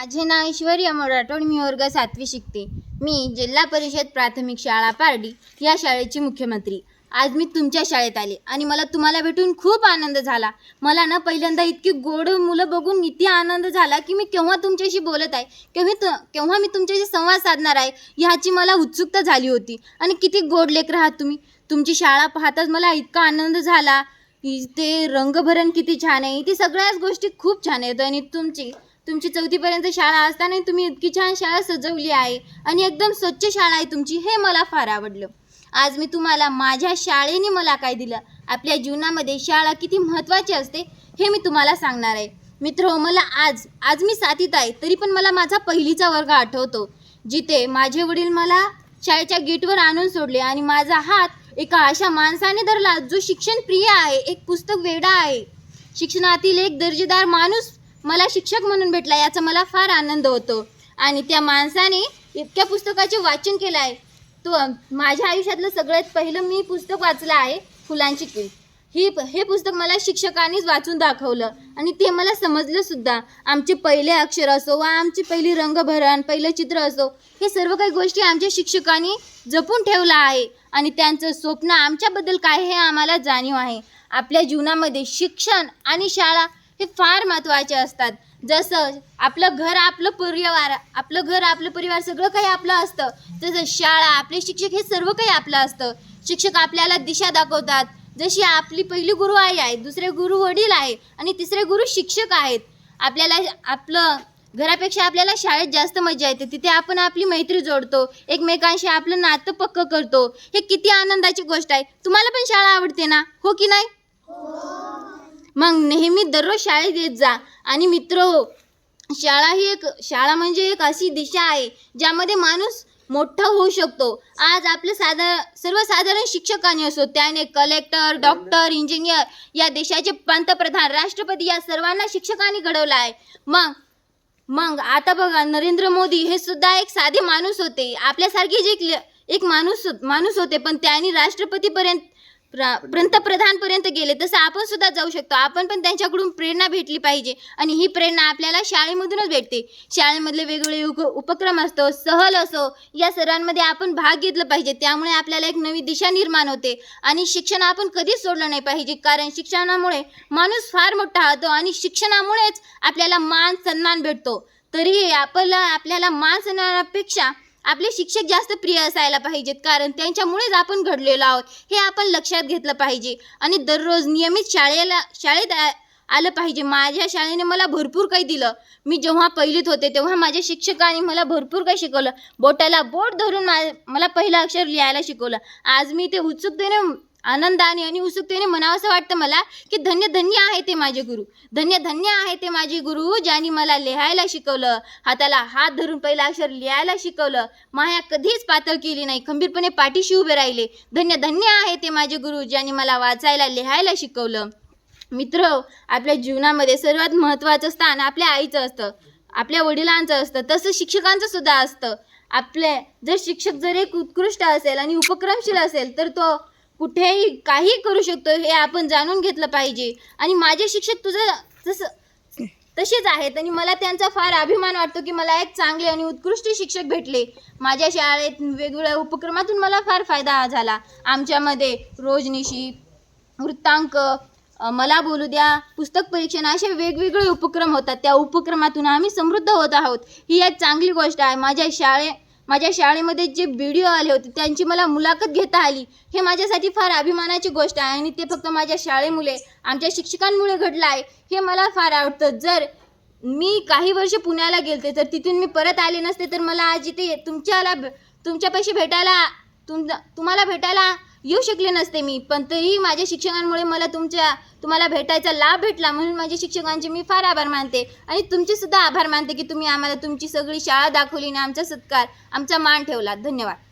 माझे नाव ऐश्वर्या अमोल राठोड मी वर्ग सातवी शिकते. मी जिल्हा परिषद प्राथमिक शाळा पारडी या शाळेची मुख्यमंत्री. आज मी तुमच्या शाळेत आले आणि मला तुम्हाला भेटून खूप आनंद झाला. मला ना पहिल्यांदा इतकी गोड मुलं बघून इतकी आनंद झाला की मी केव्हा तुमच्याशी बोलत आहे केव्हा तु केव्हा मी तुमच्याशी संवाद साधणार आहे ह्याची मला उत्सुकता झाली होती. आणि किती गोड लेख राहत तुम्ही. तुमची शाळा पाहताच मला इतका आनंद झाला. ते रंगभरण किती छान आहे ती सगळ्याच गोष्टी खूप छान आहेत आणि तुमची तुमची चौथीपर्यंत शाळा असताना तुम्ही इतकी छान शाळा सजवली आहे आणि एकदम स्वच्छ शाळा आहे तुमची हे मला फार आवडलं. आज मी तुम्हाला माझ्या शाळेने मला काय दिलं? आपल्या जीवनामध्ये शाळा किती महत्त्वाची असते हे मी तुम्हाला सांगणार आहे. मित्र हो, मला आज आज मी साथीत आहे तरी पण मला माझा पहिलीचा वर्ग आठवतो. जिथे माझे वडील मला शाळेच्या गेटवर आणून सोडले आणि माझा हात एका अशा माणसाने धरला जो शिक्षण प्रिय आहे एक पुस्तक वेडा आहे. शिक्षणातील एक दर्जेदार माणूस मला शिक्षक म्हणून भेटला याचा मला फार आनंद होतो. आणि त्या माणसाने इतक्या पुस्तकाचे वाचन केलं आहे. तो माझ्या आयुष्यातलं सगळ्यात पहिलं मी पुस्तक वाचलं आहे फुलांची किळ ही हे पुस्तक मला शिक्षकांनीच वाचून दाखवलं. आणि ते मला समजलं सुद्धा. आमचे पहिले अक्षर असो वा आमची पहिली रंगभरण पहिलं चित्र असो हे सर्व काही गोष्टी आमच्या शिक्षकांनी जपून ठेवलं आहे. आणि त्यांचं स्वप्न आमच्याबद्दल काय हे आम्हाला जाणीव आहे. आपल्या जीवनामध्ये शिक्षण आणि शाळा हे फार महत्त्वाचे असतात. जसं आपलं घर आपलं परिवार आपलं घर आपलं परिवार सगळं काही आपलं असतं. जसं शाळा आपले शिक्षक हे सर्व काही आपलं असतं. शिक्षक आपल्याला दिशा दाखवतात. जशी आपली पहिली गुरु आई आहे दुसरे गुरु वडील आहे आणि तिसरे गुरु शिक्षक आहेत. आपल्याला आपलं घरापेक्षा आपल्याला शाळेत जास्त मजा येते. तिथे आपण आपली मैत्री जोडतो. एकमेकांशी आपलं नातं पक्क करतो. हे किती आनंदाची गोष्ट आहे. तुम्हाला पण शाळा आवडते ना? हो की नाही? मग नेहमी दररोज शाळेत येत जा. आणि मित्र हो शाळा ही एक शाळा म्हणजे एक अशी दिशा आहे ज्यामध्ये माणूस मोठा होऊ शकतो. आज आपलं साधा सर्वसाधारण शिक्षकांनी असो त्याने कलेक्टर डॉक्टर इंजिनियर या देशाचे पंतप्रधान राष्ट्रपती या सर्वांना शिक्षकांनी घडवलं आहे. मग मग आता बघा नरेंद्र मोदी हे सुद्धा एक साधे माणूस होते. आपल्यासारखे जे एक ल- एक माणूस माणूस होते पण त्यांनी राष्ट्रपतीपर्यंत प्रा पंतप्रधानपर्यंत गेले तसं आपण सुद्धा जाऊ शकतो. आपण पण त्यांच्याकडून प्रेरणा भेटली पाहिजे आणि ही प्रेरणा आपल्याला शाळेमधूनच भेटते. शाळेमधले वेगवेगळे उप उपक्रम असतो सहल असो या सर्वांमध्ये आपण भाग घेतला पाहिजे. त्यामुळे आपल्याला एक नवी दिशा निर्माण होते आणि शिक्षण आपण कधीच सोडलं नाही पाहिजे. कारण शिक्षणामुळे माणूस फार मोठा होतो आणि शिक्षणामुळेच आपल्याला मान सन्मान भेटतो. तरीही आपल्याला आपल्याला मान सन्मानापेक्षा आपले शिक्षक जास्त प्रिय असायला पाहिजेत कारण त्यांच्यामुळेच आपण घडलेलो आहोत हे आपण लक्षात घेतलं पाहिजे. आणि दररोज नियमित शाळेला शाळेत आ- आलं पाहिजे. माझ्या शाळेने मला भरपूर काही दिलं. मी जेव्हा पहिलीत होते तेव्हा माझ्या शिक्षकांनी मला भरपूर काही शिकवलं. बोटाला बोट धरून मा मला पहिलं अक्षर लिहायला शिकवलं. आज मी ते उत्सुकतेने आनंदाने आणि उत्सुकतेने म्हणावंसं वाटतं मला की धन्य धन्य आहे ते माझे गुरु. धन्य धन्य आहे ते माझे गुरु ज्यांनी मला लिहायला शिकवलं. हाताला हात धरून पहिलं अक्षर लिहायला शिकवलं. माया कधीच पातळ केली नाही. खंबीरपणे पाठीशी उभे राहिले. धन्य धन्य आहे ते माझे गुरु ज्यांनी मला वाचायला लिहायला शिकवलं. मित्र आपल्या जीवनामध्ये सर्वात महत्त्वाचं स्थान आपल्या आईचं असतं. आपल्या वडिलांचं असतं. तसं शिक्षकांचं सुद्धा असतं. आपले जर शिक्षक जर एक उत्कृष्ट असेल आणि उपक्रमशील असेल तर तो कुठेही काही करू शकतो हे आपण जाणून घेतलं पाहिजे. आणि माझे शिक्षक तुझं जसं तसेच आहेत आणि मला त्यांचा फार अभिमान वाटतो की मला एक चांगले आणि उत्कृष्ट शिक्षक भेटले. माझ्या शाळेत वेगवेगळ्या उपक्रमातून मला फार फायदा झाला. आमच्यामध्ये रोजनिशी वृत्तांक मला बोलू द्या पुस्तक परीक्षण असे वेगवेगळे उपक्रम होतात. त्या उपक्रमातून आम्ही समृद्ध होत आहोत. ही एक चांगली गोष्ट आहे. माझ्या शाळे माझ्या शाळेमध्ये जे व्हिडिओ आले होते त्यांची मला मुलाखत घेता आली. हे माझ्यासाठी फार अभिमानाची गोष्ट आहे आणि ते फक्त माझ्या शाळेमुळे आमच्या शिक्षकांमुळे घडलं आहे. हे मला फार आवडतं. जर मी काही वर्ष पुण्याला गेलते तर तिथून मी परत आले नसते तर मला आज इथे तुमच्याला तुमच्यापाशी भेटायला तुम तुम्हाला भेटायला येऊ शकले नसते मी पण तरी माझ्या शिक्षकांमुळे मला तुमच्या तुम्हाला भेटायचा लाभ भेटला म्हणून माझ्या शिक्षकांचे मी फार आभार मानते. आणि तुमचेसुद्धा आभार मानते की तुम्ही आम्हाला तुमची सगळी शाळा दाखवली आणि आमचा सत्कार आमचा मान ठेवला. धन्यवाद.